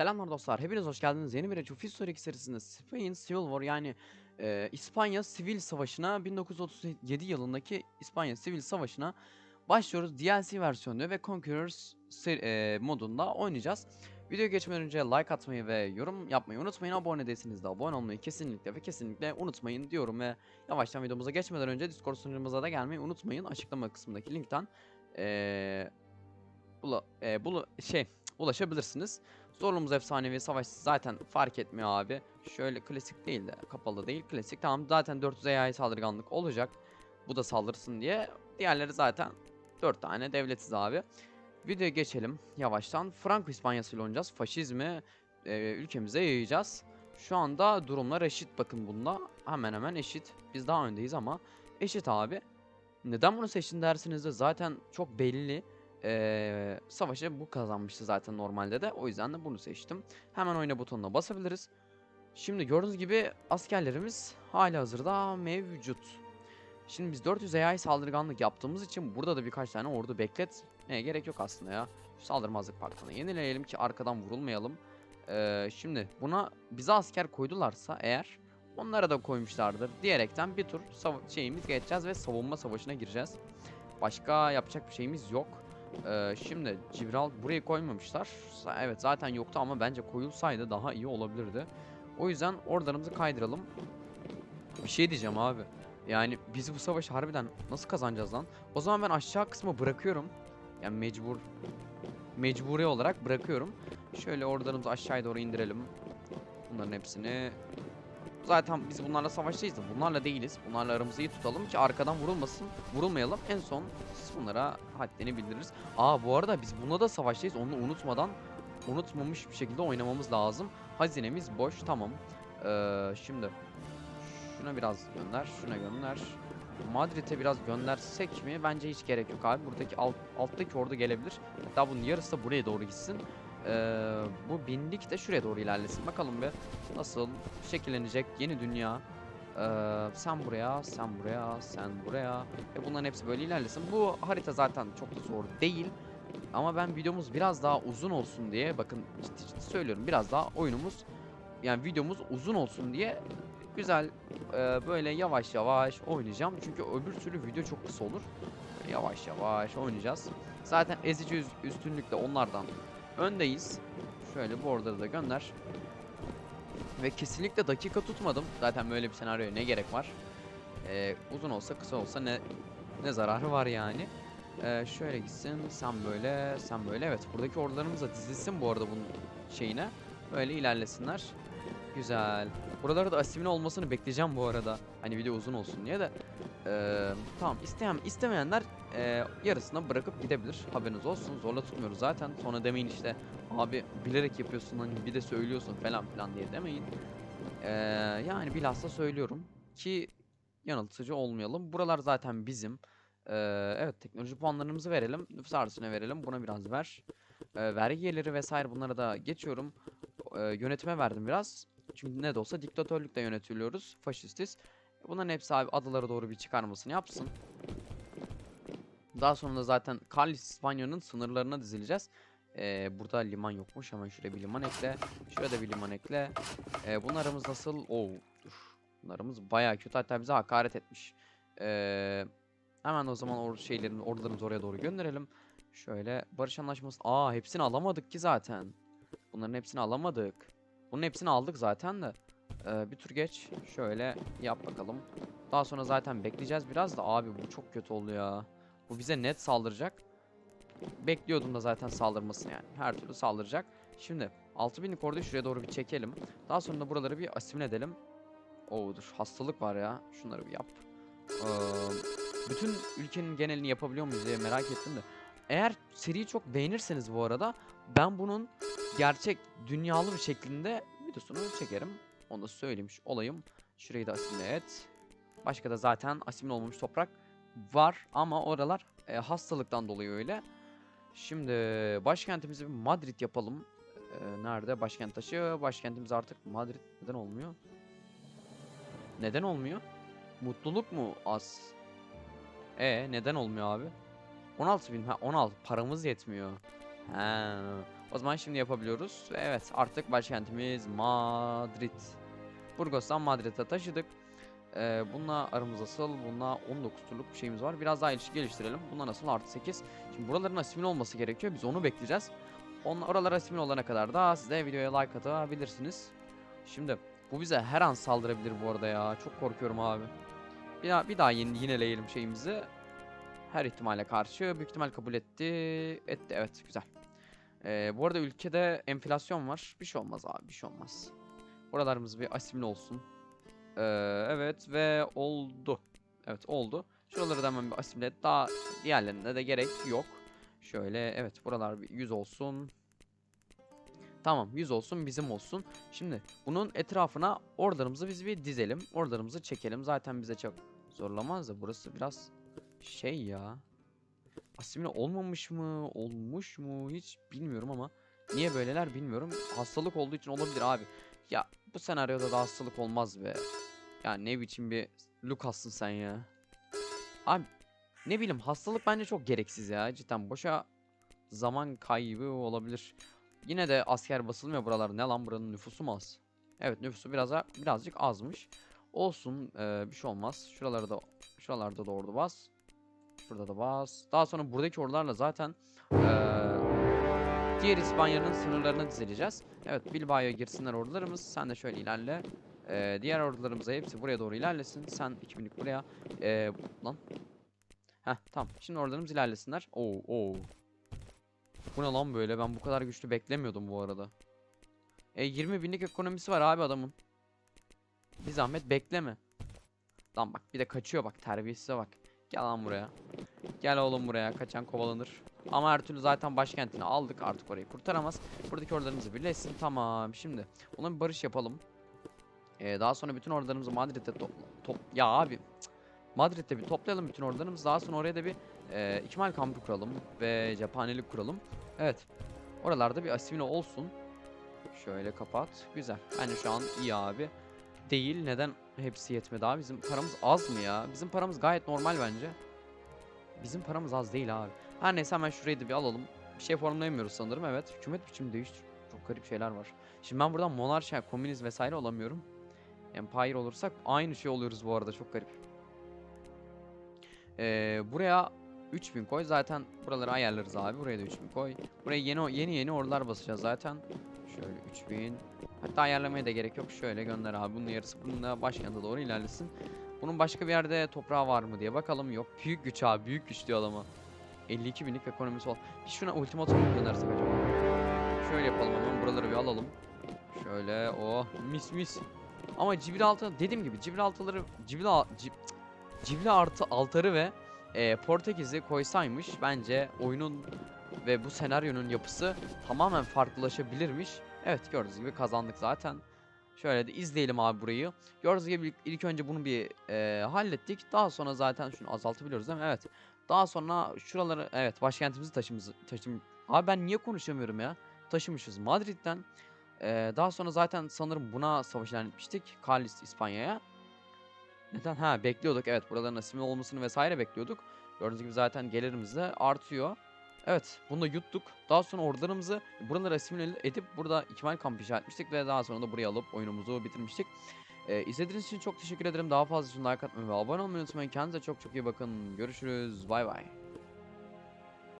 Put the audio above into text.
Selamlar dostlar, hepiniz hoş geldiniz. Yeni bir of History serisinde Spain Civil War yani e, İspanya Sivil Savaşı'na 1937 yılındaki İspanya Sivil Savaşı'na başlıyoruz. DLC versiyonu ve Conquerors e, modunda oynayacağız. Videoya geçmeden önce like atmayı ve yorum yapmayı unutmayın. Abone değilseniz de abone olmayı kesinlikle ve kesinlikle unutmayın diyorum ve yavaştan videomuza geçmeden önce Discord sunucumuza da gelmeyi unutmayın. Açıklama kısmındaki linkten e, bula, e, bula, şey ulaşabilirsiniz. Zorluğumuz efsanevi savaş zaten fark etmiyor abi. Şöyle klasik değil de kapalı değil klasik. Tamam zaten 400 AI saldırganlık olacak. Bu da saldırsın diye. Diğerleri zaten 4 tane devletiz abi. Videoya geçelim yavaştan. Franco İspanyası ile oynayacağız. Faşizmi e, ülkemize yayacağız. Şu anda durumlar eşit bakın bunda. Hemen hemen eşit. Biz daha öndeyiz ama eşit abi. Neden bunu seçtin dersiniz de zaten çok belli. Ee, savaşı bu kazanmıştı zaten normalde de. O yüzden de bunu seçtim. Hemen oyna butonuna basabiliriz. Şimdi gördüğünüz gibi askerlerimiz hali hazırda mevcut. Şimdi biz 400 AI saldırganlık yaptığımız için burada da birkaç tane ordu bekletmeye gerek yok aslında ya. Şu saldırmazlık paktını yenileyelim ki arkadan vurulmayalım. Ee, şimdi buna bize asker koydularsa eğer onlara da koymuşlardır diyerekten bir tur şeyimiz geçeceğiz ve savunma savaşına gireceğiz. Başka yapacak bir şeyimiz yok. Ee, şimdi Cibral burayı koymamışlar. Evet zaten yoktu ama bence koyulsaydı daha iyi olabilirdi. O yüzden oralarımızı kaydıralım. Bir şey diyeceğim abi. Yani biz bu savaşı harbiden nasıl kazanacağız lan? O zaman ben aşağı kısmı bırakıyorum. Yani mecbur mecburi olarak bırakıyorum. Şöyle oralarımızı aşağıya doğru indirelim. Bunların hepsini Zaten biz bunlarla savaştayız da bunlarla değiliz. Bunlarla aramızı iyi tutalım ki arkadan vurulmasın, vurulmayalım. En son bunlara haddini bildiririz. Aa bu arada biz buna da savaştayız. Onu unutmadan unutmamış bir şekilde oynamamız lazım. Hazinemiz boş tamam. Ee, şimdi şuna biraz gönder, şuna gönder. Madrid'e biraz göndersek mi? Bence hiç gerek yok abi. Buradaki alt, alttaki ordu gelebilir. Hatta bunun yarısı da buraya doğru gitsin. Ee, bu binlik de şuraya doğru ilerlesin. Bakalım bir nasıl şekillenecek yeni dünya. Ee, sen buraya, sen buraya, sen buraya. Ve bunların hepsi böyle ilerlesin. Bu harita zaten çok da zor değil. Ama ben videomuz biraz daha uzun olsun diye bakın ciddi ciddi söylüyorum biraz daha oyunumuz yani videomuz uzun olsun diye güzel e, böyle yavaş yavaş oynayacağım. Çünkü öbür türlü video çok kısa olur. Yavaş yavaş oynayacağız. Zaten ezici üstünlükle onlardan öndeyiz. Şöyle orada da gönder. Ve kesinlikle dakika tutmadım. Zaten böyle bir senaryoya ne gerek var? Ee, uzun olsa kısa olsa ne ne zararı var yani. Ee, şöyle gitsin. Sen böyle, sen böyle. Evet buradaki ordularımız da dizilsin bu arada bunun şeyine. Böyle ilerlesinler. Güzel. Buralarda da asimile olmasını bekleyeceğim bu arada. Hani video uzun olsun diye de. Ee, tamam isteyen istemeyenler e, yarısına bırakıp gidebilir. Haberiniz olsun. Zorla tutmuyoruz zaten. Sonra demeyin işte abi bilerek yapıyorsun hani bir de söylüyorsun falan filan diye demeyin. Ee, yani bilhassa söylüyorum ki yanıltıcı olmayalım. Buralar zaten bizim. Ee, evet teknoloji puanlarımızı verelim. Nüfus artışına verelim. Buna biraz ver. Ee, vergi geliri vesaire bunlara da geçiyorum. Ee, yönetime verdim biraz. Çünkü ne de olsa diktatörlükle yönetiliyoruz. Faşistiz. Bunların hepsi abi adalara doğru bir çıkarmasını yapsın. Daha sonra da zaten Kallis İspanya'nın sınırlarına dizileceğiz. Ee, burada liman yokmuş. Hemen şuraya bir liman ekle. Şurada bir liman ekle. Ee, bunlarımız nasıl? Oo, dur. Bunlarımız bayağı kötü. Hatta bize hakaret etmiş. Ee, hemen o zaman or şeylerin ordularımızı oraya doğru gönderelim. Şöyle barış anlaşması. Aa hepsini alamadık ki zaten. Bunların hepsini alamadık. Bunun hepsini aldık zaten de. Ee, bir tur geç. Şöyle yap bakalım. Daha sonra zaten bekleyeceğiz biraz da abi bu çok kötü oldu ya. Bu bize net saldıracak. Bekliyordum da zaten saldırmasını yani. Her türlü saldıracak. Şimdi 6000'lik orduyu şuraya doğru bir çekelim. Daha sonra da buraları bir asimile edelim. Oo dur hastalık var ya. Şunları bir yap. Ee, bütün ülkenin genelini yapabiliyor muyuz diye merak ettim de. Eğer seriyi çok beğenirseniz bu arada ben bunun gerçek dünyalı bir şeklinde videosunu çekerim. Onu da söylemiş olayım. Şurayı da asimile et. Başka da zaten asimile olmamış toprak var ama oralar e, hastalıktan dolayı öyle. Şimdi başkentimizi bir Madrid yapalım. E, nerede? Başkent taşı. Başkentimiz artık Madrid neden olmuyor? Neden olmuyor? Mutluluk mu az? E neden olmuyor abi? 16 bin. Ha 16. Paramız yetmiyor. Ha. O zaman şimdi yapabiliyoruz. Ve evet artık başkentimiz Madrid. Burgos'tan Madrid'e taşıdık. Ee, bununla aramız asıl. Bununla 19 turluk bir şeyimiz var. Biraz daha ilişki geliştirelim. Bununla nasıl artı 8. Şimdi buraların asimil olması gerekiyor. Biz onu bekleyeceğiz. On, oralar asimil olana kadar da siz de videoya like atabilirsiniz. Şimdi bu bize her an saldırabilir bu arada ya. Çok korkuyorum abi. Bir daha, bir daha yine, yineleyelim şeyimizi. Her ihtimale karşı büyük ihtimal kabul etti. Etti evet güzel. Ee, bu arada ülkede enflasyon var. Bir şey olmaz abi bir şey olmaz. Buralarımız bir asimil olsun. Ee, evet ve oldu. Evet oldu. Şuraları da hemen bir asimile et. Daha diğerlerine de gerek yok. Şöyle evet buralar bir 100 olsun. Tamam 100 olsun bizim olsun. Şimdi bunun etrafına orderımızı biz bir dizelim. Orderımızı çekelim. Zaten bize çok zorlamaz da burası biraz şey ya. Asimile olmamış mı? Olmuş mu? Hiç bilmiyorum ama niye böyleler bilmiyorum. Hastalık olduğu için olabilir abi. Ya bu senaryoda da hastalık olmaz be. Ya ne biçim bir Lucas'sın sen ya. Abi ne bileyim hastalık bence çok gereksiz ya. Cidden boşa zaman kaybı olabilir. Yine de asker basılmıyor buralar. Ne lan buranın nüfusu mu az? Evet nüfusu biraz birazcık azmış. Olsun eee, bir şey olmaz. Şuraları da şuralarda da bas. Şurada da bas. Daha sonra buradaki ordularla zaten eee, diğer İspanya'nın sınırlarına dizileceğiz. Evet Bilbao'ya girsinler ordularımız. Sen de şöyle ilerle. Eee, diğer ordularımıza hepsi buraya doğru ilerlesin. Sen 2000'lik buraya. Eee lan. Heh tamam. Şimdi ordularımız ilerlesinler. Oo oo. Bu ne lan böyle? Ben bu kadar güçlü beklemiyordum bu arada. E 20 binlik ekonomisi var abi adamın. Bir zahmet bekleme. Lan bak bir de kaçıyor bak terbiyesize bak. Gel lan buraya. Gel oğlum buraya kaçan kovalanır. Ama her türlü zaten başkentini aldık artık orayı kurtaramaz. Buradaki ordularımızı birleşsin tamam şimdi. Ona bir barış yapalım. Ee, daha sonra bütün ordularımızı Madrid'e topla. Top ya abi. cık. Madrid'de bir toplayalım bütün ordularımızı. Daha sonra oraya da bir e, ikmal kampı kuralım ve cephanelik kuralım. Evet. Oralarda bir asimile olsun. Şöyle kapat. Güzel. Bence şu an iyi abi. Değil. Neden hepsi yetmedi abi? Bizim paramız az mı ya? Bizim paramız gayet normal bence. Bizim paramız az değil abi. Her neyse hemen şurayı da bir alalım. Bir şey formlayamıyoruz sanırım. Evet. Hükümet biçimi değiştir. Çok garip şeyler var. Şimdi ben buradan monarşi, komünist vesaire olamıyorum. Empire olursak aynı şey oluyoruz bu arada. Çok garip. Ee, buraya 3000 koy. Zaten buraları ayarlarız abi. Buraya da 3000 koy. Buraya yeni yeni yeni ordular basacağız zaten. Şöyle 3000. Hatta ayarlamaya da gerek yok. Şöyle gönder abi. Bunun yarısı bunun da başkente doğru ilerlesin. Bunun başka bir yerde toprağı var mı diye bakalım. Yok. Büyük güç abi. Büyük güç diyor adama. 52 binlik ekonomisi ol. Bir şuna ultimatum mu göndersek acaba? Şöyle yapalım hemen. Buraları bir alalım. Şöyle. Oh mis mis. Ama Gibraltar dediğim gibi Gibraltar'ları Gibraltar Cibli artı altarı ve e, Portekiz'i koysaymış bence oyunun ve bu senaryonun yapısı tamamen farklılaşabilirmiş. Evet gördüğünüz gibi kazandık zaten. Şöyle de izleyelim abi burayı. Gördüğünüz gibi ilk, önce bunu bir e, hallettik. Daha sonra zaten şunu azaltabiliyoruz değil mi? Evet. Daha sonra şuraları evet başkentimizi taşımızı taşım. Abi ben niye konuşamıyorum ya? Taşımışız Madrid'den. E, daha sonra zaten sanırım buna savaş ilan etmiştik. Kalis İspanya'ya. Neden? Ha bekliyorduk evet buraların asimil olmasını vesaire bekliyorduk. Gördüğünüz gibi zaten gelirimiz de artıyor. Evet bunu da yuttuk. Daha sonra ordularımızı buraları asimil edip burada ikmal kampı inşa etmiştik ve daha sonra da buraya alıp oyunumuzu bitirmiştik. Ee, izlediğiniz için çok teşekkür ederim. Daha fazla için like atmayı ve abone olmayı unutmayın. Kendinize çok çok iyi bakın. Görüşürüz. Bay bay.